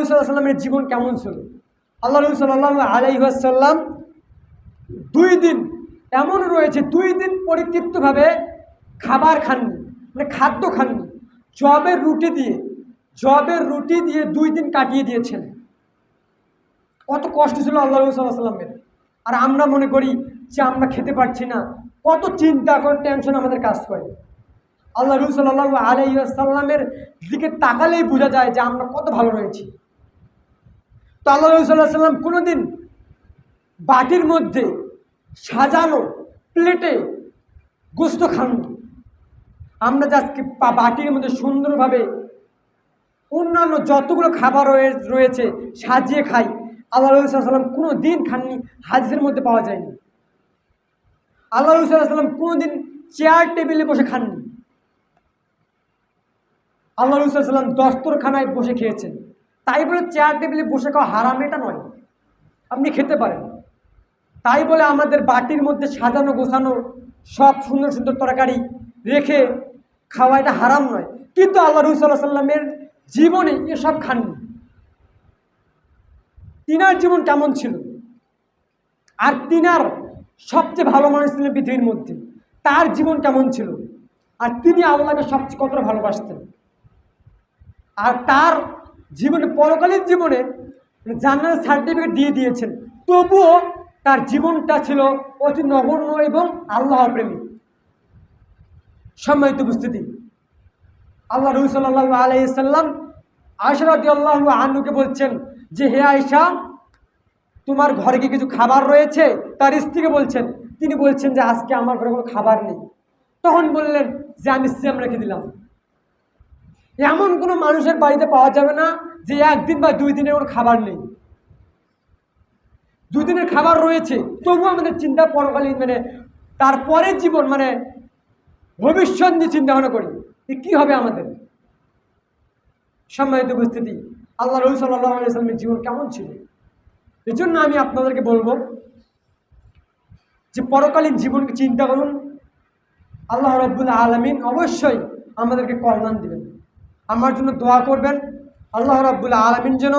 রবি সাল্লামের জীবন কেমন ছিল? আল্লাহ রবি সাল্লাম আলাইসাল্লাম দুই দিন এমন রয়েছে, দুই দিন পরিতৃপ্তভাবে খাবার খাননি মানে খাদ্য খাননি। জবের রুটি দিয়ে জবের রুটি দিয়ে দুই দিন কাটিয়ে দিয়েছেন। কত কষ্ট ছিল আল্লাহ রবি সাল্লামের আর আমরা মনে করি যে আমরা খেতে পারছি না। কত চিন্তা, কত টেনশন আমাদের কাজ করে। আল্লাহ রবি সাল্লাহ আলাইসাল্লামের দিকে তাকালেই বোঝা যায় যে আমরা কত ভালো রয়েছি। তো আল্লাহ কোনো দিন বাটির মধ্যে সাজানো প্লেটে গোস্ত খাননি। আমরা যে বাটির মধ্যে সুন্দরভাবে অন্যান্য যতগুলো খাবার রয়ে- রয়েছে, সাজিয়ে খাই, আল্লাহ রবি সাল্লাম কোনো দিন খাননি, হাদিসের মধ্যে পাওয়া যায়নি। আল্লাহ রবি সাল্লাম কোনো দিন চেয়ার টেবিলে বসে খাননি। আল্লাহ রবি সাল্লাম দস্তরখানায় বসে খেয়েছেন। তাই বলে চেয়ার টেবিলে বসে খাওয়া হারাম, এটা নয়। আপনি খেতে পারেন। তাই বলে আমাদের বাটির মধ্যে সাজানো, গোছানো, সব সুন্দর সুন্দর তরকারি রেখে খাওয়া এটা হারাম নয়। কিন্তু আল্লাহ রবি সাল্লাহ সাল্লামের জীবনে এসব খাননি। তিনার জীবন কেমন ছিল? আর তিনার সবচেয়ে ভালো মানুষ ছিলেন পৃথিবীর মধ্যে। তার জীবন কেমন ছিল? আর তিনি আল্লাহকে সবচেয়ে কতটা ভালোবাসতেন? আর তার জীবনে পরকালীন জীবনে জান্নাত সার্টিফিকেট দিয়ে দিয়েছেন। তবুও তার জীবনটা ছিল অতি নগণ্য এবং আল্লাহ প্রেমী। সম্মানিত উপস্থিতি, আল্লাহ রবি সাল্লাহ আলাইসাল্লাম আয়সারতি আল্লাহ আনুকে বলছেন যে, হে আয়সা তোমার ঘরে কি কিছু খাবার রয়েছে? তার স্ত্রীকে বলছেন। তিনি বলছেন যে, আজকে আমার ঘরে কোনো খাবার নেই। তখন বললেন যে, আমি সিয়াম রেখে দিলাম। এমন কোনো মানুষের বাড়িতে পাওয়া যাবে না যে একদিন বা দুই দিনের কোনো খাবার নেই। দুই দিনের খাবার রয়েছে তবু আমাদের চিন্তা পরকালীন মানে তারপরের জীবন মানে ভবিষ্যৎ নিয়ে চিন্তা ভাবনা করি কী হবে আমাদের। সম্মানিত উপস্থিতি, আল্লাহ রবি সাল্লাহ জীবন কেমন ছিল? এই জন্য আমি আপনাদেরকে বলব যে পরকালীন জীবনকে চিন্তা করুন। আল্লাহ রব্বুল আলমিন অবশ্যই আমাদেরকে কল্যাণ দেবেন। আমার জন্য দোয়া করবেন। আল্লাহ রব্বুল আলমিন যেন